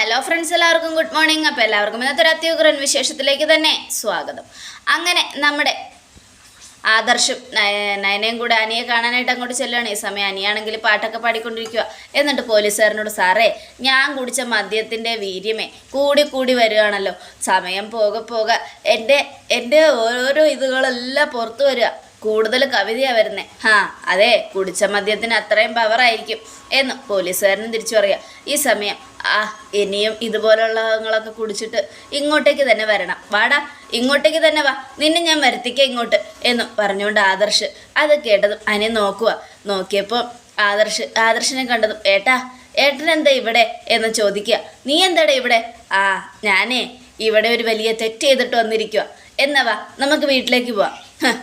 Hello friends എല്ലാവർക്കും good morning അപ്പോൾ എല്ലാവർക്കും ഇന്നത്തെ ഒരു അത്യുഗ്രൻ വിശേഷത്തിലേക്ക് തന്നെ സ്വാഗതം. അങ്ങനെ നമ്മുടെ ആദർശം നയ- നയനയും കൂടെ അനിയെ കാണാനായിട്ട് അങ്ങോട്ട് ചെല്ലുകയാണ് ഈ സമയം അനിയാണെങ്കിൽ പാട്ടൊക്കെ പാടിക്കൊണ്ടിരിക്കുക എന്നിട്ട് പോലീസുകാരനോട് സാറേ ഞാൻ കുടിച്ച മദ്യത്തിന്റെ വീര്യമേ കൂടി കൂടി വരികയാണല്ലോ സമയം പോകെ പോക എന്റെ എന്റെ ഓരോരോ ഇതുകളെല്ലാം പുറത്തു വരിക. കൂടുതൽ കവിതയാ വരുന്നേ. ഹാ അതെ കുടിച്ച മദ്യത്തിന് അത്രയും പവറായിരിക്കും എന്ന് പോലീസുകാരനും തിരിച്ചു പറയാം ഈ സമയം ആ ഇനിയും ഇതുപോലുള്ളങ്ങളൊക്കെ കുടിച്ചിട്ട് ഇങ്ങോട്ടേക്ക് തന്നെ വരണം. വാടാ ഇങ്ങോട്ടേക്ക് തന്നെ വാ. നിന്നെ ഞാൻ വരുത്തിക്കാം ഇങ്ങോട്ട്. എന്നും പറഞ്ഞുകൊണ്ട് ആദർശ് അത് കേട്ടതും അനി നോക്കുക നോക്കിയപ്പോൾ ആദർശ് ആദർശിനെ കണ്ടതും ഏട്ടാ ഏട്ടൻ എന്താ ഇവിടെ? എന്ന് ചോദിക്കുക നീ എന്താടാ ഇവിടെ? ആ ഞാനേ ഇവിടെ ഒരു വലിയ തെറ്റ് ചെയ്തിട്ട് വന്നിരിക്കുക എന്നാ വാ നമുക്ക് വീട്ടിലേക്ക് പോവാം.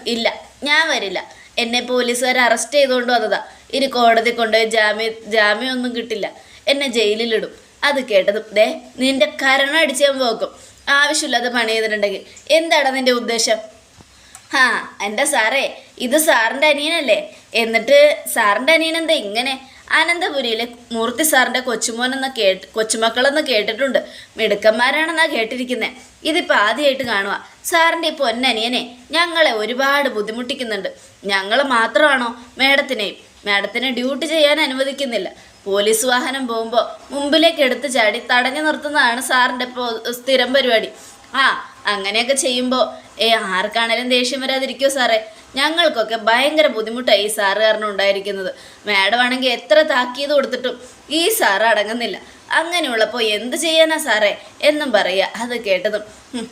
ഇല്ല. ഞാൻ വരില്ല. എന്നെ പോലീസുകാർ അറസ്റ്റ് ചെയ്തുകൊണ്ട് വന്നതാ. ഇനി കോടതി കൊണ്ടുപോയി ജാമ്യം ജാമ്യമൊന്നും കിട്ടില്ല. എന്നെ ജയിലിലിടും. അത് കേട്ടതും ദേ നിന്റെ കരണം അടിച്ച് ഞാൻ പോക്കും. ആവശ്യമില്ലാതെ പണി ചെയ്തിട്ടുണ്ടെങ്കിൽ എന്താണ് നിന്റെ ഉദ്ദേശം? ആ എന്റെ സാറേ? ഇത് സാറിന്റെ അനിയനല്ലേ? എന്നിട്ട് സാറിന്റെ അനിയൻ എന്താ ഇങ്ങനെ? അനന്തപുരിയിലെ മൂർത്തി സാറിന്റെ കൊച്ചുമോനെന്ന് കേട്ട് കൊച്ചുമക്കളെന്ന് കേട്ടിട്ടുണ്ട്. മിടുക്കന്മാരാണെന്നാണ് കേട്ടിരിക്കുന്നത് ഇതിപ്പോൾ ആദ്യമായിട്ട് കാണുക സാറിന്റെ ഈ പൊന്നനിയനെ ഞങ്ങളെ ഒരുപാട് ബുദ്ധിമുട്ടിക്കുന്നുണ്ട്. ഞങ്ങൾ മാത്രമാണോ മേഡത്തിനെയും? മാഡത്തിനെ ഡ്യൂട്ടി ചെയ്യാൻ അനുവദിക്കുന്നില്ല. പോലീസ് വാഹനം പോകുമ്പോൾ മുമ്പിലേക്ക് എടുത്ത് ചാടി തടഞ്ഞു നിർത്തുന്നതാണ് സാറിന്റെ സ്ഥിരം പരിപാടി. ആ അങ്ങനെയൊക്കെ ചെയ്യുമ്പോൾ ഏ ആർക്കാണേലും ദേഷ്യം വരാതിരിക്കുമോ സാറേ? ഞങ്ങൾക്കൊക്കെ ഭയങ്കര ബുദ്ധിമുട്ടായി ഈ സാറ് കാരണം ഉണ്ടായിരിക്കുന്നത്. മാഡം ആണെങ്കിൽ എത്ര താക്കീത് കൊടുത്തിട്ടും ഈ സാറ് അടങ്ങുന്നില്ല. അങ്ങനെയുള്ളപ്പോൾ എന്ത് ചെയ്യാനാ സാറേ എന്നും പറയുക അത് കേട്ടതും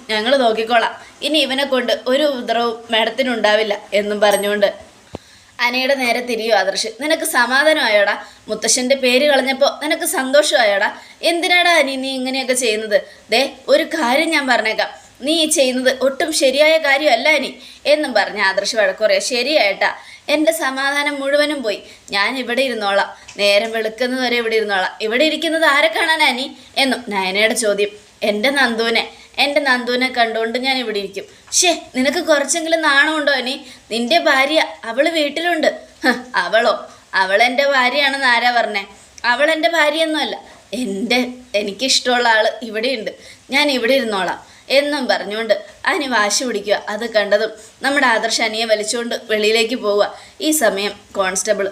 ഞങ്ങൾ നോക്കിക്കോളാം. ഇനി ഇവനെ കൊണ്ട് ഒരു ഉപദ്രവവും മാഡത്തിനുണ്ടാവില്ല എന്നും പറഞ്ഞുകൊണ്ട്. അനയുടെ നേരെ തിരിയോ ആദർശ്. നിനക്ക് സമാധാനമായോടാ? മുത്തശ്ശന്റെ പേര് കളഞ്ഞപ്പോൾ നിനക്ക് സന്തോഷമായോടാ? എന്തിനാടാ അനി നീ ഇങ്ങനെയൊക്കെ ചെയ്യുന്നത്? ദേ ഒരു കാര്യം ഞാൻ പറഞ്ഞേക്കാം. നീ ചെയ്യുന്നത് ഒട്ടും ശരിയായ കാര്യമല്ല ഇനി എന്നും പറഞ്ഞ് ആദർശ് വഴക്കുറയാ ശരിയായിട്ടാ എന്റെ സമാധാനം മുഴുവനും പോയി. ഞാൻ ഇവിടെ ഇരുന്നോളാം. നേരം വെളുക്കുന്നത് വരെ ഇവിടെ ഇരുന്നോളാം. ഇവിടെ ഇരിക്കുന്നത് ആരെ കാണാനാ നീ? എന്നും നയനയുടെ ചോദ്യം. എന്റെ നന്ദുവിനെ. എന്റെ നന്ദുവിനെ കണ്ടുകൊണ്ട് ഞാൻ ഇവിടെ ഇരിക്കും. ഷേ നിനക്ക് കുറച്ചെങ്കിലും നാണമുണ്ടോ ഇനി? നിന്റെ ഭാര്യ അവൾ വീട്ടിലുണ്ട്. അവളോ? അവൾ എന്റെ ഭാര്യയാണെന്ന് ആരാ പറഞ്ഞേ? അവൾ എന്റെ ഭാര്യയൊന്നുമല്ല. എന്റെ എനിക്കിഷ്ടമുള്ള ആൾ ഇവിടെയുണ്ട്. ഞാൻ ഇവിടെ ഇരുന്നോളാം. എന്നും പറഞ്ഞുകൊണ്ട് അനി വാശി പിടിക്കുക. അത് കണ്ടതും നമ്മുടെ ആദർശ അനിയെ വലിച്ചുകൊണ്ട് വെളിയിലേക്ക് പോവുക. ഈ സമയം കോൺസ്റ്റബിൾ.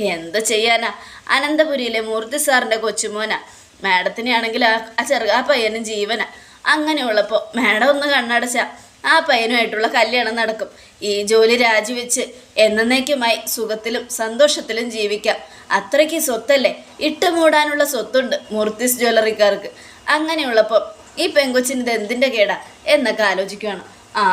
എന്താ ചെയ്യാനാ? അനന്തപുരിയിലെ മൂർത്തി സാറിന്റെ കൊച്ചുമോനാ. മാഡത്തിനെയാണെങ്കിൽ ആ ആ ചെറു ആ പയ്യനും ജീവനാ. അങ്ങനെയുള്ളപ്പോൾ മാഡം ഒന്ന് കണ്ണടച്ച. ആ പയ്യനുമായിട്ടുള്ള കല്യാണം നടക്കും. ഈ ജോലി രാജിവെച്ച് എന്നേക്കുമായി സുഖത്തിലും സന്തോഷത്തിലും ജീവിക്കാം. അത്രയ്ക്ക് സ്വത്തല്ലേ? ഇട്ടുമൂടാനുള്ള സ്വത്തുണ്ട് മൂർത്തിസ് ജ്വല്ലറിക്കാർക്ക്. അങ്ങനെയുള്ളപ്പോൾ ഈ പെങ്കൊച്ചിന് ഇത് എന്തിന്റെ കേടാ? എന്നൊക്കെ ആലോചിക്കുകയാണ് ആ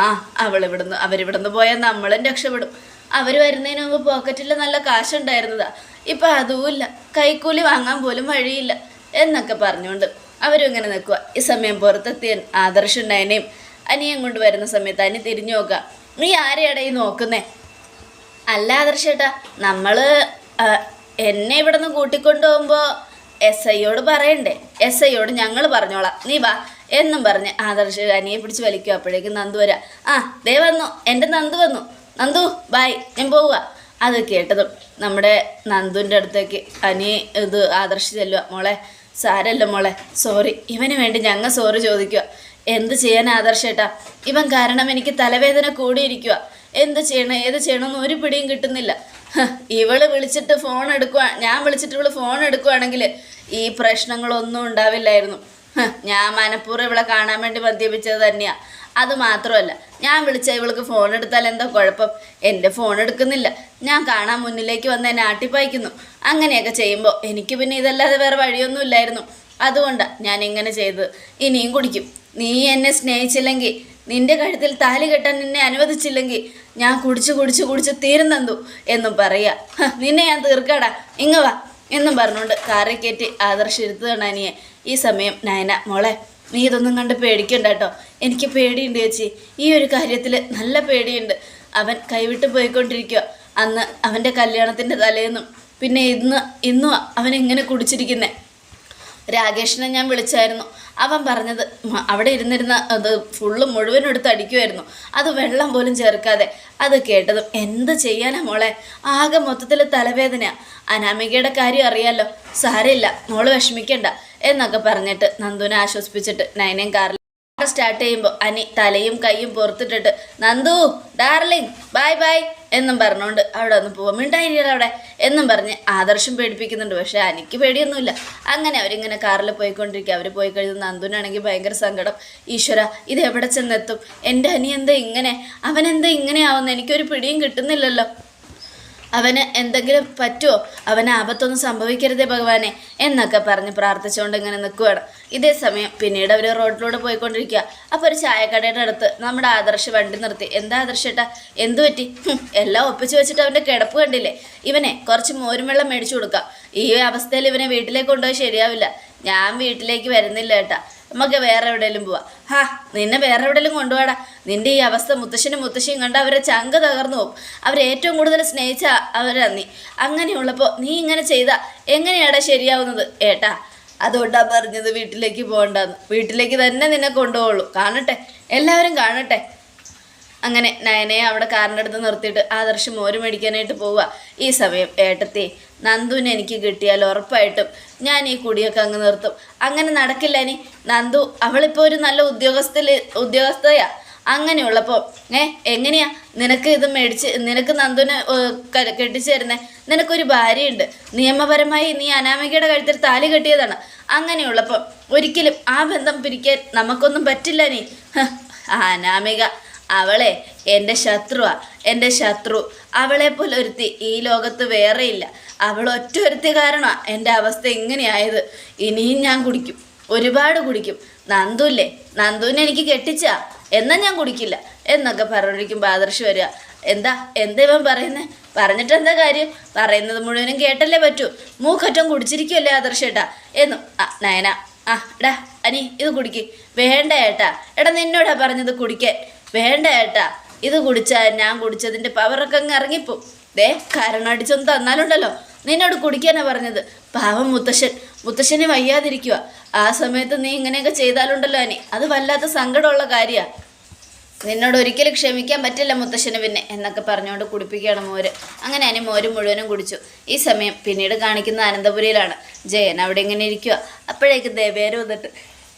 അവൾ ഇവിടുന്ന് അവരിവിടുന്ന് പോയാൽ നമ്മളും രക്ഷപ്പെടും. അവർ വരുന്നതിന് മുമ്പ് പോക്കറ്റിൽ നല്ല കാശുണ്ടായിരുന്നതാ. ഇപ്പം അതുമില്ല. കൈക്കൂലി വാങ്ങാൻ പോലും വഴിയില്ല. എന്നൊക്കെ പറഞ്ഞുകൊണ്ട് അവരും ഇങ്ങനെ നിൽക്കുക ഈ സമയം പുറത്തെത്തിയ ആദർശ് നയനയും അനിയൻ കൊണ്ട് വരുന്ന സമയത്ത് അനി തിരിഞ്ഞു നോക്കുക നീ ആരെയാണ് ഈ നോക്കുന്നേ? അല്ല ആദർശേട്ടാ നമ്മൾ എന്നെ ഇവിടെ നിന്ന് കൂട്ടിക്കൊണ്ടു പോകുമ്പോൾ എസ് ഐയോട് പറയണ്ടേ? എസ് ഐയോട് ഞങ്ങൾ പറഞ്ഞോളാം. നീ വാ എന്നും പറഞ്ഞ് ആദർശ് അനിയെ പിടിച്ച് വലിക്കും. അപ്പോഴേക്കും നന്ദു വരാ ആ ദേ വന്നു എന്റെ നന്ദു വന്നു. നന്ദു ബായ് ഞാൻ പോവുക അത് കേട്ടതും നമ്മുടെ നന്ദുവിന്റെ അടുത്തേക്ക് അനി ഇത് ആദർശ് ചെല്ലുക മോളെ സാരല്ല മോളെ സോറി ഇവന് വേണ്ടി ഞങ്ങൾ സോറി ചോദിക്കുക എന്ത് ചെയ്യാൻ ആദർശേട്ടാ ഇവൻ കാരണം എനിക്ക് തലവേദന കൂടിയിരിക്കുക എന്ത് ചെയ്യണം ഏത് ചെയ്യണമെന്ന് ഒരു പിടിയും കിട്ടുന്നില്ല. ഇവൾ വിളിച്ചിട്ട് ഫോൺ എടുക്കുക ഞാൻ വിളിച്ചിട്ട് ഇവൾ ഫോൺ എടുക്കുവാണെങ്കിൽ ഈ പ്രശ്നങ്ങളൊന്നും ഉണ്ടാവില്ലായിരുന്നു. ഞാൻ മനഃപൂർവം ഇവളെ കാണാൻ വേണ്ടി മദ്യപിച്ചത് തന്നെയാ. അത് മാത്രമല്ല ഞാൻ വിളിച്ച ഇവൾക്ക് ഫോൺ എടുത്താൽ എന്താ കുഴപ്പം? എന്റെ ഫോൺ എടുക്കുന്നില്ല. ഞാൻ കാണാൻ മുന്നിലേക്ക് വന്ന് എന്നെ ആട്ടിപ്പായിക്കുന്നു. അങ്ങനെയൊക്കെ ചെയ്യുമ്പോൾ എനിക്ക് പിന്നെ ഇതല്ലാതെ വേറെ വഴിയൊന്നും ഇല്ലായിരുന്നു. അതുകൊണ്ടാണ് ഞാൻ ഇങ്ങനെ ചെയ്തത്. ഇനിയും കുടിക്കും. നീ എന്നെ സ്നേഹിച്ചില്ലെങ്കിൽ നിന്റെ കഴുത്തിൽ താലി കെട്ടാൻ നിന്നെ അനുവദിച്ചില്ലെങ്കിൽ ഞാൻ കുടിച്ച് കുടിച്ച് കുടിച്ച് തീരും തന്നു എന്നും പറയാ. നിന്നെ ഞാൻ തീർക്കാടാ. ഇങ്ങ വാ. എന്നും പറഞ്ഞുകൊണ്ട് കാറി കയറ്റി ആദർശ് ഇരുത്തുകയാണ് അനിയെ. ഈ സമയം നയന മോളെ നീ ഇതൊന്നും കണ്ട് പേടിക്കണ്ട കേട്ടോ. എനിക്ക് പേടിയുണ്ട് ചേച്ചി. ഈ ഒരു കാര്യത്തിൽ നല്ല പേടിയുണ്ട്. അവൻ കൈവിട്ട് പോയിക്കൊണ്ടിരിക്കുക അന്ന് അവന്റെ കല്യാണത്തിന്റെ തലേന്നും പിന്നെ ഇന്ന് ഇന്നും അവൻ എങ്ങനെ കുടിച്ചിരിക്കുന്നേ. രാകേഷിനെ ഞാൻ വിളിച്ചായിരുന്നു. അവൻ പറഞ്ഞത് അവിടെ ഇരുന്നിരുന്ന അത് ഫുള്ള് മുഴുവനും എടുത്ത് അടിക്കുമായിരുന്നു അത് വെള്ളം പോലും ചേർക്കാതെ. അത് കേട്ടതും എന്ത് ചെയ്യാനാ മോളെ? ആകെ മൊത്തത്തിൽ തലവേദന അനാമികയുടെ കാര്യം അറിയാലോ. സാരമില്ല മോൾ വിഷമിക്കണ്ട. എന്നൊക്കെ പറഞ്ഞിട്ട് നന്ദുവിനെ ആശ്വസിപ്പിച്ചിട്ട് നയനയും കാറിൽ സ്റ്റാർട്ട് ചെയ്യുമ്പോൾ അനി തലയും കൈയും പുറത്തിട്ടിട്ട് നന്ദു ഡാർലിങ് ബൈ ബൈ എന്നും പറഞ്ഞുകൊണ്ട് അവിടെ ഒന്ന് പോവാം. മിണ്ടായിരിക്കും അവിടെ? എന്നും പറഞ്ഞ് ആദർശം പേടിപ്പിക്കുന്നുണ്ട്. പക്ഷേ അനിക്ക് പേടിയൊന്നുമില്ല. അങ്ങനെ അവരിങ്ങനെ കാറിൽ പോയിക്കൊണ്ടിരിക്കുക അവർ പോയി കഴിഞ്ഞ് നന്ദുനാണെങ്കിൽ ഭയങ്കര സങ്കടം. ഈശ്വര ഇത് എവിടെ ചെന്നെത്തും? എന്റെ അനി എന്താ ഇങ്ങനെ? അവനെന്താ എന്താ ഇങ്ങനെ ആവുന്നത് എനിക്കൊരു പിടിയും കിട്ടുന്നില്ലല്ലോ. അവന് എന്തെങ്കിലും പറ്റുമോ അവന് ആപത്തൊന്നും സംഭവിക്കരുതേ ഭഗവാനെ എന്നൊക്കെ പറഞ്ഞ് പ്രാർത്ഥിച്ചുകൊണ്ട് ഇങ്ങനെ നിൽക്കുകയാണ് ഇതേ സമയം പിന്നീട് അവർ റോഡിലൂടെ പോയിക്കൊണ്ടിരിക്കുക അപ്പോൾ ഒരു ചായക്കടയുടെ അടുത്ത് നമ്മുടെ ആദർശ് വണ്ടി നിർത്തി. എന്താ ആദർശേട്ടാ എന്തു പറ്റി? എല്ലാം ഒപ്പിച്ച് വെച്ചിട്ട് അവന്റെ കിടപ്പ് കണ്ടില്ലേ? ഇവനെ കുറച്ച് മോരും വെള്ളം മേടിച്ചു കൊടുക്കാം. ഈ അവസ്ഥയിൽ ഇവനെ വീട്ടിലേക്ക് കൊണ്ടുപോയി ശരിയാവില്ല. ഞാൻ വീട്ടിലേക്ക് വരുന്നില്ല ഏട്ടാ. നമുക്ക് വേറെ എവിടെയെങ്കിലും പോവാം. ഹാ നിന്നെ വേറെ എവിടെയെങ്കിലും കൊണ്ടുപോടാ. നിന്റെ ഈ അവസ്ഥ മുത്തശ്ശനും മുത്തശ്ശിയും കണ്ട് അവരെ ചങ്ക തകർന്നു പോകും. ഏറ്റവും കൂടുതൽ സ്നേഹിച്ച അവരാ നീ. അങ്ങനെയുള്ളപ്പോൾ നീ ഇങ്ങനെ ചെയ്താ എങ്ങനെയാടാ ശരിയാവുന്നത് ഏട്ടാ? അതുകൊണ്ടാ പറഞ്ഞത് വീട്ടിലേക്ക് പോകണ്ടെന്ന്. വീട്ടിലേക്ക് തന്നെ നിന്നെ കൊണ്ടുപോകുള്ളൂ. കാണട്ടെ. എല്ലാവരും കാണട്ടെ. അങ്ങനെ നയനയെ അവിടെ കാറിന്റെ അടുത്ത് നിർത്തിയിട്ട് ആദർശം മോര് മേടിക്കാനായിട്ട് പോവുക ഈ സമയം ഏട്ടത്തി നന്ദുവിനെ എനിക്ക് കിട്ടിയാൽ ഉറപ്പായിട്ടും ഞാൻ ഈ കുടിയൊക്കെ അങ്ങ് നിർത്തും. അങ്ങനെ നടക്കില്ല ഇനി. നന്ദു അവളിപ്പോൾ ഒരു നല്ല ഉദ്യോഗസ്ഥയിൽ ഉദ്യോഗസ്ഥയാ. അങ്ങനെയുള്ളപ്പോൾ ഏ എങ്ങനെയാ? നിനക്ക് ഇത് മേടിച്ച് നിനക്ക് നന്ദുവിനെ കെട്ടിച്ചു തരുന്നേ നിനക്കൊരു ഭാര്യയുണ്ട്. നിയമപരമായി നീ അനാമികയുടെ കഴുത്തിൽ താലി കെട്ടിയതാണ്. അങ്ങനെയുള്ളപ്പോൾ ഒരിക്കലും ആ ബന്ധം പിരിക്കാൻ നമുക്കൊന്നും പറ്റില്ല നീ അനാമിക അവളെ എന്റെ ശത്രുവാ എന്റെ ശത്രു. അവളെ പോലെ ഒരുത്തി ഈ ലോകത്ത് വേറെയില്ല അവൾ ഒറ്റ ഒരുത്തി കാരണമാണ് എന്റെ അവസ്ഥ ഇങ്ങനെയായത്. ഇനിയും ഞാൻ കുടിക്കും. ഒരുപാട് കുടിക്കും. നന്ദുല്ലേ നന്ദുവിനെ എനിക്ക് കെട്ടിച്ചാ. എന്നാൽ ഞാൻ കുടിക്കില്ല? എന്നൊക്കെ പറഞ്ഞിരിക്കുമ്പോൾ ആദർശ് വരിക. എന്താ എന്താ ഇവൻ പറയുന്നത് പറഞ്ഞിട്ട് എന്താ കാര്യം? പറയുന്നത് മുഴുവനും കേട്ടല്ലേ പറ്റൂ. മൂക്കറ്റം കുടിച്ചിരിക്കുമല്ലേ ആദർശേട്ടാ എന്നും ആ നയന ആ എടാ അനി ഇത് കുടിക്ക്. വേണ്ട ഏട്ടാ. എടാ നിന്നോടാ പറഞ്ഞത് കുടിക്കാൻ. വേണ്ട ഏട്ടാ ഇത് കുടിച്ചാൽ ഞാൻ കുടിച്ചതിന്റെ പവറൊക്കെ അങ്ങ് ഇറങ്ങിപ്പോവും. ദേ കാരണം അടിച്ചൊന്ന് തന്നാലുണ്ടല്ലോ. നിന്നോട് കുടിക്കാനാ പറഞ്ഞത്. പാവം മുത്തശ്ശൻ മുത്തശ്ശനെ വയ്യാതിരിക്കുക. ആ സമയത്ത് നീ ഇങ്ങനെയൊക്കെ ചെയ്താലുണ്ടല്ലോ അനി. അത് വല്ലാത്ത സങ്കടമുള്ള കാര്യമാണ് നിന്നോട് ഒരിക്കലും ക്ഷമിക്കാൻ പറ്റില്ല മുത്തശ്ശന് പിന്നെ എന്നൊക്കെ പറഞ്ഞുകൊണ്ട് കുടിപ്പിക്കുകയാണ് മോര്. അങ്ങനെ അനി മോര് മുഴുവനും കുടിച്ചു. ഈ സമയം പിന്നീട് കാണിക്കുന്ന അനന്തപുരിയിലാണ്. ജയൻ അവിടെ ഇങ്ങനെ ഇരിക്കുക അപ്പോഴേക്ക് ദേവേര വന്നിട്ട്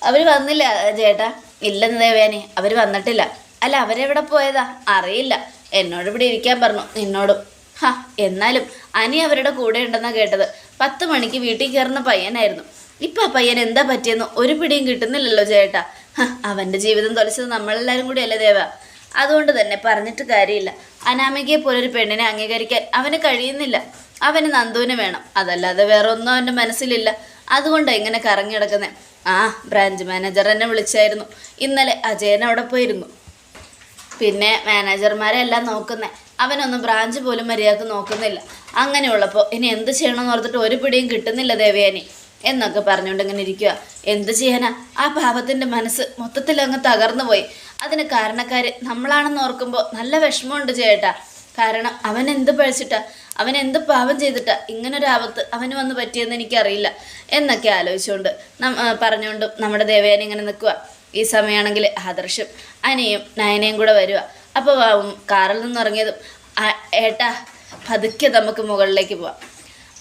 അവർ വന്നില്ല ചേട്ടാ ഇല്ലെന്ന് ദേവേനെ അവർ വന്നിട്ടില്ല. അല്ല അവരെവിടെ പോയതാ? അറിയില്ല. എന്നോട് ഇവിടെ ഇരിക്കാൻ പറഞ്ഞു. നിന്നോടും. ഹാ എന്നാലും അനി അവരുടെ കൂടെ ഉണ്ടെന്നാ കേട്ടത്. പത്ത് മണിക്ക് വീട്ടിൽ കയറുന്ന പയ്യനായിരുന്നു. ഇപ്പം ആ പയ്യൻ എന്താ പറ്റിയെന്ന് ഒരു പിടിയും കിട്ടുന്നില്ലല്ലോ ചേട്ടാ. അവന്റെ ജീവിതം തൊലച്ചത് നമ്മളെല്ലാവരും കൂടിയല്ലേ ദേവ. അതുകൊണ്ട് തന്നെ പറഞ്ഞിട്ട് കാര്യമില്ല. അനാമികയെ പോലൊരു പെണ്ണിനെ അംഗീകരിക്കാൻ അവന് കഴിയുന്നില്ല. അവന് നന്ദുവിന് വേണം. അതല്ലാതെ വേറെ ഒന്നും അവന്റെ മനസ്സിലില്ല. അതുകൊണ്ട് എങ്ങനെ കറങ്ങി കിടക്കുന്നത് ആ ബ്രാഞ്ച് മാനേജർ എന്നെ വിളിച്ചായിരുന്നു. ഇന്നലെ അജയൻ അവിടെ പോയിരുന്നു. പിന്നെ മാനേജർമാരെ എല്ലാം നോക്കുന്നേ. അവനൊന്നും ബ്രാഞ്ച് പോലും മര്യാദയ്ക്ക് നോക്കുന്നില്ല. അങ്ങനെയുള്ളപ്പോൾ ഇനി എന്ത് ചെയ്യണമെന്ന് ഓർത്തിട്ട് ഒരു പിടിയും കിട്ടുന്നില്ല ദേവയാനി. എന്നൊക്കെ പറഞ്ഞുകൊണ്ട് ഇങ്ങനെ ഇരിക്കുക എന്ത് ചെയ്യാനാ? ആ പാപത്തിന്റെ മനസ്സ് മൊത്തത്തിൽ അങ്ങ് തകർന്നു പോയി. അതിന് കാരണക്കാർ നമ്മളാണെന്ന് ഓർക്കുമ്പോൾ നല്ല വിഷമമുണ്ട് ചേട്ടാ. കാരണം അവൻ എന്ത് പഴിച്ചിട്ടാ? അവൻ എന്ത് പാപം ചെയ്തിട്ടാ? ഇങ്ങനൊരു ആപത്ത് അവന് വന്ന് പറ്റിയെന്ന് എനിക്കറിയില്ല. എന്നൊക്കെ ആലോചിച്ചുകൊണ്ട് പറഞ്ഞുകൊണ്ടും നമ്മുടെ ദേവയാനി ഇങ്ങനെ നിൽക്കുക ഈ സമയമാണെങ്കിൽ ആദർശം അനിയും നയനയും കൂടെ വരിക അപ്പോൾ കാറിൽ നിന്ന് ഇറങ്ങിയതും "ആ, ഏട്ടാ പതുക്കെ നമുക്ക് മുകളിലേക്ക് പോവാം.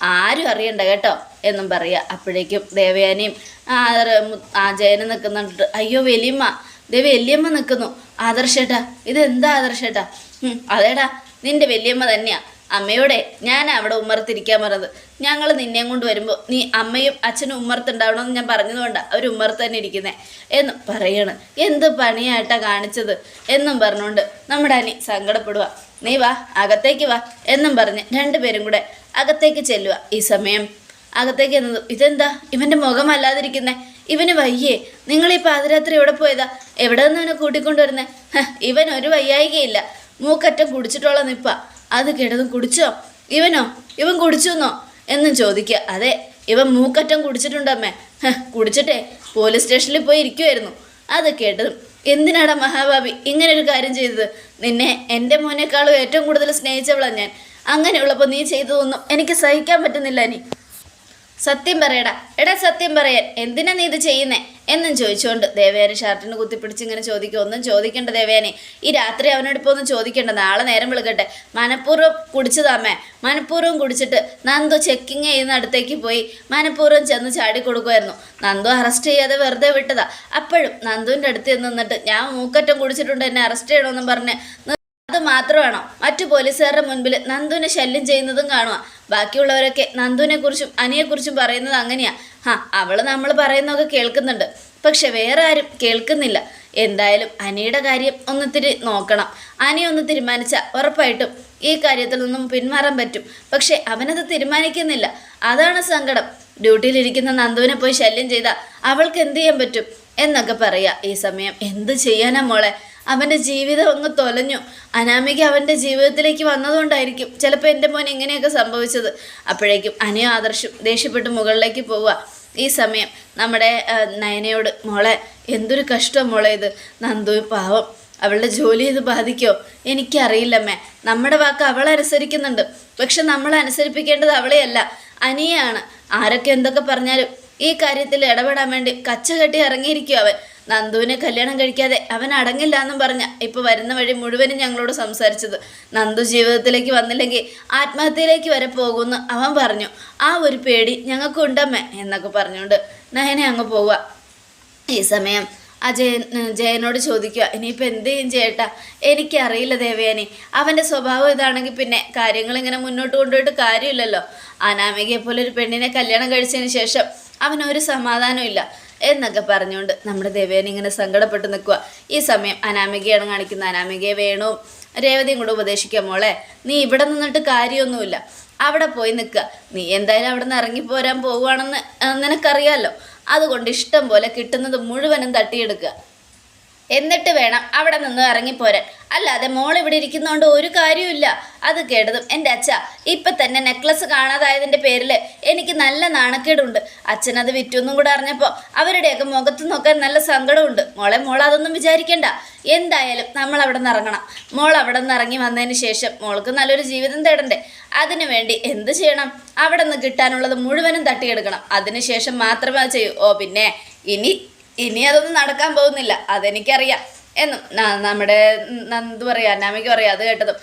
ആരും അറിയണ്ട കേട്ടോ എന്നും പറയുക അപ്പോഴേക്കും ദേവയാനിയും ആ ര- മു- ആ ജയനും നിൽക്കുന്നുണ്ട്. അയ്യോ വലിയമ്മ ദേ വലിയമ്മ നിൽക്കുന്നു. ആദർശേട്ടാ ഇതെന്താ ആദർശേട്ടാ അതേടാ നിന്റെ വലിയമ്മ തന്നെയാ. അമ്മയോടെ ഞാൻ അവിടെ ഉമ്മർത്തിരിക്കാൻ പറഞ്ഞത്. ഞങ്ങൾ നിന്നെയും കൊണ്ട് വരുമ്പോൾ നീ അമ്മയും അച്ഛനും ഉമ്മർത്തുണ്ടാവണമെന്ന് ഞാൻ പറഞ്ഞതുകൊണ്ടാണ് അവർ ഉമ്മർത്ത് തന്നെ ഇരിക്കുന്നത് എന്ന് പറയണ്. എന്ത് പണിയായിട്ടാണ് കാണിച്ചത്? എന്നും പറഞ്ഞുകൊണ്ട് നമ്മുടെ അനി സങ്കടപ്പെടുക നീ വാ അകത്തേക്ക് വാ എന്നും പറഞ്ഞ് രണ്ടുപേരും കൂടെ അകത്തേക്ക് ചെല്ലുക ഈ സമയം. അകത്തേക്ക് എന്നത് ഇതെന്താ? ഇവന്റെ മുഖമല്ലാതിരിക്കുന്നേ. ഇവന് വയ്യേ. നിങ്ങൾ ഈ പാതിരാത്രി എവിടെ പോയതാ? എവിടെ നിന്ന് ഇവനെ കൂട്ടിക്കൊണ്ടുവരുന്നേ ഇവൻ ഒരു വയ്യായികയില്ല. മൂക്കറ്റം കുടിച്ചിട്ടുള്ള നിപ്പ. അത് കേട്ടതും കുടിച്ചോ? ഇവനോ? ഇവൻ കുടിച്ചെന്നോ എന്നും ചോദിക്കുക. അതെ ഇവൻ മൂക്കറ്റം കുടിച്ചിട്ടുണ്ടമ്മേ. കുടിച്ചിട്ടേ പോലീസ് സ്റ്റേഷനിൽ പോയി ഇരിക്കുമായിരുന്നു അത് കേട്ടതും എന്തിനാടാ മഹാഭാവി ഇങ്ങനെ ഒരു കാര്യം ചെയ്തത്? നിന്നെ എന്റെ മോനേക്കാളും ഏറ്റവും കൂടുതൽ സ്നേഹിച്ചവളാണ് ഞാൻ. അങ്ങനെയുള്ളപ്പോൾ നീ ചെയ്തതൊന്നും എനിക്ക് സഹിക്കാൻ പറ്റുന്നില്ല നീ സത്യം പറയടാ. എടാ സത്യം പറയാൻ എന്തിനാ നീ ഇത് ചെയ്യുന്നേ? എന്നും ചോദിച്ചുകൊണ്ട് ദേവയാനി ഷർട്ടിന് കുത്തിപ്പിടിച്ച് ഇങ്ങനെ ചോദിക്കും. ഒന്നും ചോദിക്കണ്ട ദേവയാനി. ഈ രാത്രി അവനോട് ഇപ്പോൾ ഒന്നും ചോദിക്കണ്ട. നാളെ നേരം വിളിക്കട്ടെ. മനഃപൂർവം കുടിച്ചതാമേ മനഃപൂർവം കുടിച്ചിട്ട് നന്ദു ചെക്കിങ് ചെയ്യുന്ന അടുത്തേക്ക് പോയി. മനഃപൂർവം ചെന്ന് ചാടി കൊടുക്കുമായിരുന്നു നന്ദു അറസ്റ്റ് ചെയ്യാതെ വെറുതെ വിട്ടതാ. അപ്പോഴും നന്ദുവിന്റെ അടുത്ത് നിന്നിട്ട് ഞാൻ മൂക്കറ്റം കുടിച്ചിട്ടുണ്ട് എന്നെ അറസ്റ്റ് ചെയ്യണമെന്നും പറഞ്ഞ് അത് മാത്രമാണോ മറ്റു പോലീസുകാരുടെ മുൻപിൽ നന്ദുവിനെ ശല്യം ചെയ്യുന്നതും കാണുക. ബാക്കിയുള്ളവരൊക്കെ നന്ദുവിനെ കുറിച്ചും അനിയെക്കുറിച്ചും പറയുന്നത് അങ്ങനെയാ. ഹാ അവൾ നമ്മൾ പറയുന്നതൊക്കെ കേൾക്കുന്നുണ്ട്. പക്ഷെ വേറെ ആരും കേൾക്കുന്നില്ല. എന്തായാലും അനിയുടെ കാര്യം ഒന്നിത്തിരി നോക്കണം. അനി ഒന്ന് തീരുമാനിച്ചാൽ ഉറപ്പായിട്ടും ഈ കാര്യത്തിൽ നിന്നും പിന്മാറാൻ പറ്റും. പക്ഷെ അവനത് തീരുമാനിക്കുന്നില്ല. അതാണ് സങ്കടം. ഡ്യൂട്ടിയിലിരിക്കുന്ന നന്ദുവിനെ പോയി ശല്യം ചെയ്താൽ അവൾക്ക് എന്ത് ചെയ്യാൻ പറ്റും എന്നൊക്കെ പറയുക ഈ സമയം എന്ത് ചെയ്യാനാ മോളെ? അവന്റെ ജീവിതം അങ്ങ് തൊലഞ്ഞു. അനാമിക അവന്റെ ജീവിതത്തിലേക്ക് വന്നതുകൊണ്ടായിരിക്കും ചിലപ്പോൾ എന്റെ മോൻ എങ്ങനെയൊക്കെ സംഭവിച്ചത്. അപ്പോഴേക്കും അനിയോ ആദർശം ദേഷ്യപ്പെട്ട് മുകളിലേക്ക് പോവുക. ഈ സമയം നമ്മുടെ നയനയോട് മോളെ എന്തൊരു കഷ്ടം മോളെ ഇത്. നന്ദു പാവം. അവളുടെ ജോലി ഇത് ബാധിക്കോ? എനിക്കറിയില്ലമ്മേ. നമ്മുടെ വാക്ക് അവൾ അനുസരിക്കുന്നുണ്ട്. പക്ഷെ നമ്മൾ അനുസരിപ്പിക്കേണ്ടത് അവളെയല്ല. അനിയാണ് ആരൊക്കെ എന്തൊക്കെ പറഞ്ഞാലും ഈ കാര്യത്തിൽ ഇടപെടാൻ വേണ്ടി കച്ച കെട്ടി ഇറങ്ങിയിരിക്കും അവൻ. നന്ദുവിനെ കല്യാണം കഴിക്കാതെ അവൻ അടങ്ങില്ല എന്നും പറഞ്ഞ ഇപ്പൊ വരുന്ന വഴി മുഴുവനും ഞങ്ങളോട് സംസാരിച്ചത്. നന്ദു ജീവിതത്തിലേക്ക് വന്നില്ലെങ്കിൽ ആത്മഹത്യയിലേക്ക് വരെ പോകുമെന്ന് അവൻ പറഞ്ഞു. ആ ഒരു പേടി ഞങ്ങൾക്കുണ്ടമ്മേ എന്നൊക്കെ പറഞ്ഞുകൊണ്ട് നയനെ അങ്ങ് പോവുക. ഈ സമയം അജയൻ ജയനോട് ചോദിക്കുക ഇനിയിപ്പോൾ എന്ത് ചെയ്യും ചേട്ടാ? എനിക്കറിയില്ല ദേവയാനി. അവന്റെ സ്വഭാവം ഇതാണെങ്കിൽ പിന്നെ കാര്യങ്ങൾ ഇങ്ങനെ മുന്നോട്ട് കൊണ്ടുപോയിട്ട് കാര്യമില്ലല്ലോ. അനാമികയെ പോലെ ഒരു പെണ്ണിനെ കല്യാണം കഴിച്ചതിന് ശേഷം അവനൊരു സമാധാനവും ഇല്ല. എന്നൊക്കെ പറഞ്ഞുകൊണ്ട് നമ്മുടെ ദേവേനെ ഇങ്ങനെ സങ്കടപ്പെട്ട് നിൽക്കുക ഈ സമയം അനാമികയാണ് കാണിക്കുന്ന. അനാമികയെ വേണു രേവതിയും കൂടെ ഉപദേശിക്കാം മോളെ. നീ ഇവിടെ നിന്നിട്ട് കാര്യമൊന്നുമില്ല. അവിടെ പോയി നിൽക്കുക. നീ എന്തായാലും അവിടെ നിന്ന് ഇറങ്ങിപ്പോരാൻ പോവുകയാണെന്ന് നിനക്കറിയാമല്ലോ അതുകൊണ്ട് ഇഷ്ടം പോലെ കിട്ടുന്നത് മുഴുവനും തട്ടിയെടുക്കുക. എന്നിട്ട് വേണം അവിടെ നിന്ന് ഇറങ്ങിപ്പോരാൻ. അല്ലാതെ മോൾ ഇവിടെ ഇരിക്കുന്നതുകൊണ്ട് ഒരു കാര്യമില്ല അത് കേട്ടതും എന്റെ അച്ഛ ഇപ്പം തന്നെ നെക്ലസ് കാണാതായതിന്റെ പേരിൽ എനിക്ക് നല്ല നാണക്കേടുണ്ട്. അച്ഛനത് വിറ്റൊന്നും കൂടെ അറിഞ്ഞപ്പോൾ അവരുടെയൊക്കെ മുഖത്ത് നോക്കാൻ നല്ല സങ്കടമുണ്ട്. മോളെ മോൾ അതൊന്നും വിചാരിക്കേണ്ട. എന്തായാലും നമ്മൾ അവിടെ നിന്ന് ഇറങ്ങണം. മോൾ അവിടെ നിന്ന് ഇറങ്ങി വന്നതിന് ശേഷം മോൾക്ക് നല്ലൊരു ജീവിതം തേടണ്ടേ. അതിനു വേണ്ടി എന്ത് ചെയ്യണം? അവിടെ നിന്ന് കിട്ടാനുള്ളത് മുഴുവനും തട്ടിയെടുക്കണം. അതിനുശേഷം മാത്രമേ ചെയ്യൂ. ഓ പിന്നെ ഇനി ഇനി അതൊന്നും നടക്കാൻ പോകുന്നില്ല. അതെനിക്കറിയാം. എന്നും നമ്മുടെ എന്ത് പറയാ അന്നാമയ്ക്ക് പറയാം അത് കേട്ടതും.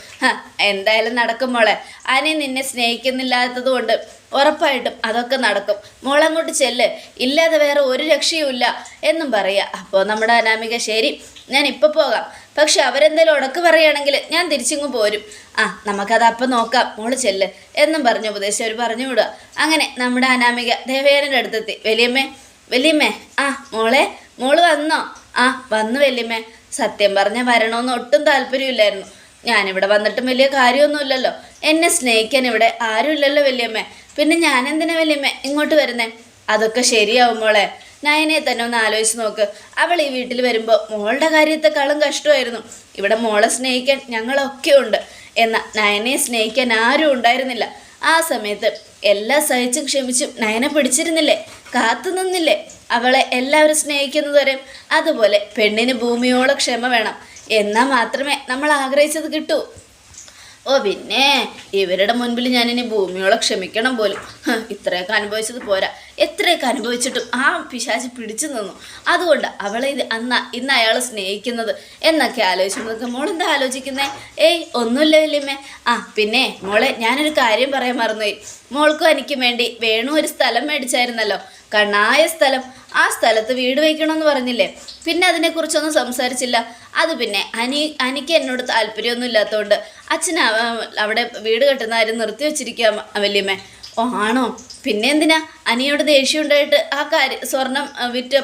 എന്തായാലും നടക്കും മോളെ. അനി നിന്നെ സ്നേഹിക്കുന്നില്ലാത്തത് കൊണ്ട് ഉറപ്പായിട്ടും അതൊക്കെ നടക്കും. മോളങ്ങോട്ട് ചെല്ല്. ഇല്ലാതെ വേറെ ഒരു രക്ഷയുമില്ല എന്നും പറയാ. അപ്പോൾ നമ്മുടെ അനാമിക ശരി ഞാൻ ഇപ്പോൾ പോകാം. പക്ഷെ അവരെന്തെങ്കിലും ഉടക്ക് പറയുകയാണെങ്കിൽ ഞാൻ തിരിച്ചിങ്ങ് പോരും. ആ നമുക്കത് അപ്പം നോക്കാം. മോൾ ചെല്ല്. എന്നും പറഞ്ഞു ഉപദേശം അവർ പറഞ്ഞു വിടുക അങ്ങനെ നമ്മുടെ അനാമിക ദേവേനന്റെ അടുത്തെത്തി. വലിയമ്മേ വലിയമ്മേ ആ മോളെ മോൾ വന്നോ? ആ വന്നു വലിയമ്മേ. സത്യം പറഞ്ഞ വരണമെന്ന് ഒട്ടും താല്പര്യമില്ലായിരുന്നു. ഞാനിവിടെ വന്നിട്ടും വലിയ കാര്യമൊന്നുമില്ലല്ലോ. എന്നെ സ്നേഹിക്കാൻ ഇവിടെ ആരുമില്ലല്ലോ വലിയമ്മേ. പിന്നെ ഞാൻ എന്തിനാ വലിയമ്മേ ഇങ്ങോട്ട് വരുന്നേ? അതൊക്കെ ശരിയാവും മോളെ. നയനെ തന്നെ ഒന്ന് ആലോചിച്ച് നോക്ക്. അവൾ ഈ വീട്ടിൽ വരുമ്പോൾ മോളുടെ കാര്യത്തെക്കാളും കഷ്ടമായിരുന്നു. ഇവിടെ മോളെ സ്നേഹിക്കാൻ ഞങ്ങളൊക്കെ ഉണ്ട് എന്നാൽ നയനെ സ്നേഹിക്കാൻ ആരും ഉണ്ടായിരുന്നില്ല. ആ സമയത്ത് എല്ലാം സഹിച്ചും ക്ഷമിച്ചും നയനെ പിടിച്ചിരുന്നില്ലേ? കാത്തു നിന്നില്ലേ? അവളെ എല്ലാവരും സ്നേഹിക്കുന്നതുവരെ അതുപോലെ പെണ്ണിന് ഭൂമിയോളം ക്ഷമ വേണം. എന്നാൽ മാത്രമേ നമ്മൾ ആഗ്രഹിച്ചത് കിട്ടൂ. ഓ പിന്നെ ഇവരുടെ മുൻപിൽ ഞാനിനി ഭൂമിയോളം ക്ഷമിക്കണം പോലും. ഇത്രയൊക്കെ അനുഭവിച്ചത് പോരാ. എത്രയൊക്കെ അനുഭവിച്ചിട്ടും ആ പിശാചി പിടിച്ചു നിന്നു. അതുകൊണ്ട് അവളെ ഇത് അന്ന് ഇന്ന് അയാൾ സ്നേഹിക്കുന്നത് എന്നൊക്കെ ആലോചിച്ചു മോളെന്താ ആലോചിക്കുന്നേ? ഏയ് ഒന്നുമില്ല വല്യമ്മേ. ആ പിന്നെ മോളെ ഞാനൊരു കാര്യം പറയാൻ മറന്നുപോയി. മോൾക്കും എനിക്കും വേണ്ടി വേണു ഒരു സ്ഥലം മേടിച്ചായിരുന്നല്ലോ. കണ്ണായ സ്ഥലം. ആ സ്ഥലത്ത് വീട് വയ്ക്കണമെന്ന് പറഞ്ഞില്ലേ? പിന്നെ അതിനെക്കുറിച്ചൊന്നും സംസാരിച്ചില്ല. അത് പിന്നെ അനി അനിക്ക് എന്നോട് താല്പര്യമൊന്നും ഇല്ലാത്തതുകൊണ്ട് അച്ഛൻ അവിടെ വീട് കെട്ടുന്ന ആരും നിർത്തി വെച്ചിരിക്കുക വല്യമ്മേ. ഓ ആണോ? പിന്നെ എന്തിനാ? അനിയോട് ദേഷ്യം ഉണ്ടായിട്ട് ആ കാര്യം സ്വർണം വിറ്റ്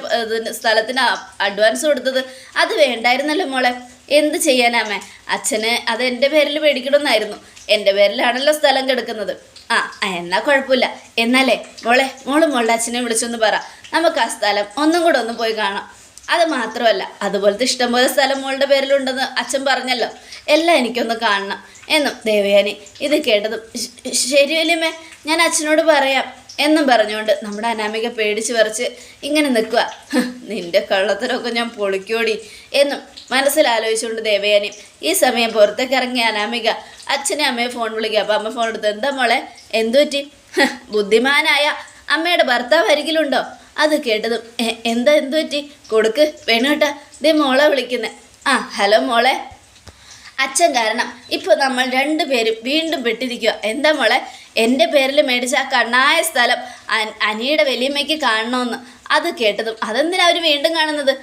സ്ഥലത്തിന് അഡ്വാൻസ് കൊടുത്തത്? അത് വേണ്ടായിരുന്നല്ലോ മോളെ. എന്ത് ചെയ്യാനാമേ അച്ഛന് അത് എന്റെ പേരിൽ മേടിക്കണമെന്നായിരുന്നു എന്റെ പേരിലാണല്ലോ സ്ഥലം കിടക്കുന്നത്. ആ എന്നാൽ എന്നാ കുഴപ്പമില്ല. എന്നാലേ മോളെ മോൾ മോളുടെ അച്ഛനെ വിളിച്ചൊന്ന് പറ. നമുക്ക് ആ സ്ഥലം ഒന്നും കൂടെ ഒന്ന് പോയി കാണാം. അത് മാത്രമല്ല അതുപോലത്തെ ഇഷ്ടംപോലെ സ്ഥലം മോളുടെ പേരിലുണ്ടെന്ന് അച്ഛൻ പറഞ്ഞല്ലോ. എല്ലാം എനിക്കൊന്ന് കാണണം. എന്നും ദേവയാനി ഇത് കേട്ടതും "ശ- ശരി ഞാൻ അച്ഛനോട് പറയാം എന്നും പറഞ്ഞുകൊണ്ട് നമ്മുടെ അനാമിക പേടിച്ച് വരച്ച് ഇങ്ങനെ നിൽക്കുക നിന്റെ കള്ളത്തരമൊക്കെ ഞാൻ പൊളിക്കോടി എന്നും മനസ്സിൽ ആലോചിച്ചുകൊണ്ട് ദേവയാനി ഈ സമയം പുറത്തേക്ക് ഇറങ്ങിയ അനാമിക അച്ഛനെ അമ്മയെ ഫോൺ വിളിക്കുക. അപ്പം അമ്മ ഫോൺ എടുത്ത് എന്താ മോളെ എന്തു പറ്റി? ബുദ്ധിമാനായ അമ്മയുടെ ഭർത്താവ് അരികിലുണ്ടോ? അത് കേട്ടതും "എ, എന്താ എന്തു പറ്റി? കൊടുക്ക് വേണുട്ടാ. ദേ മോളെ വിളിക്കുന്നത് ആ ഹലോ മോളെ. അച്ഛൻ കാരണം ഇപ്പോൾ നമ്മൾ രണ്ടുപേരും വീണ്ടും പെട്ടിരിക്കുക എന്താ മോളെ? എന്റെ പേരിൽ മേടിച്ച ആ കണ്ണായ സ്ഥലം അനിയുടെ വലിയമ്മയ്ക്ക് കാണണമെന്ന് അത് കേട്ടതും അതെന്തിനാ അവർ വീണ്ടും കാണുന്നത്?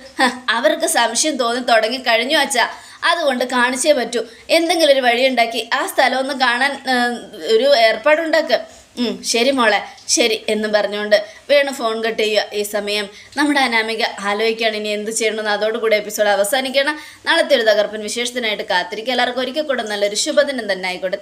അവർക്ക് സംശയം തോന്നി തുടങ്ങി കഴിഞ്ഞു അച്ഛാ. അതുകൊണ്ട് കാണിച്ചേ പറ്റൂ. എന്തെങ്കിലും ഒരു വഴിയുണ്ടാക്കി ആ സ്ഥലം കാണാൻ ഒരു ഏർപ്പാടുണ്ടാക്കുക ശരി മോളെ ശരി എന്ന് പറഞ്ഞുകൊണ്ട് വേണം ഫോൺ കട്ട് ചെയ്യുക. ഈ സമയം നമ്മുടെ അനാമിക ആലോചിക്കുകയാണ് ഇനി എന്ത് ചെയ്യണമെന്ന്. അതോടുകൂടി എപ്പിസോഡ് അവസാനിക്കണം നാളത്തെ ഒരു തകർപ്പൻ വിശേഷത്തിനായിട്ട് കാത്തിരിക്കുക. എല്ലാവർക്കും ഒരിക്കൽ കൂടെ നല്ലൊരു ശുഭദിനം തന്നെ ആയിക്കോട്ടെ.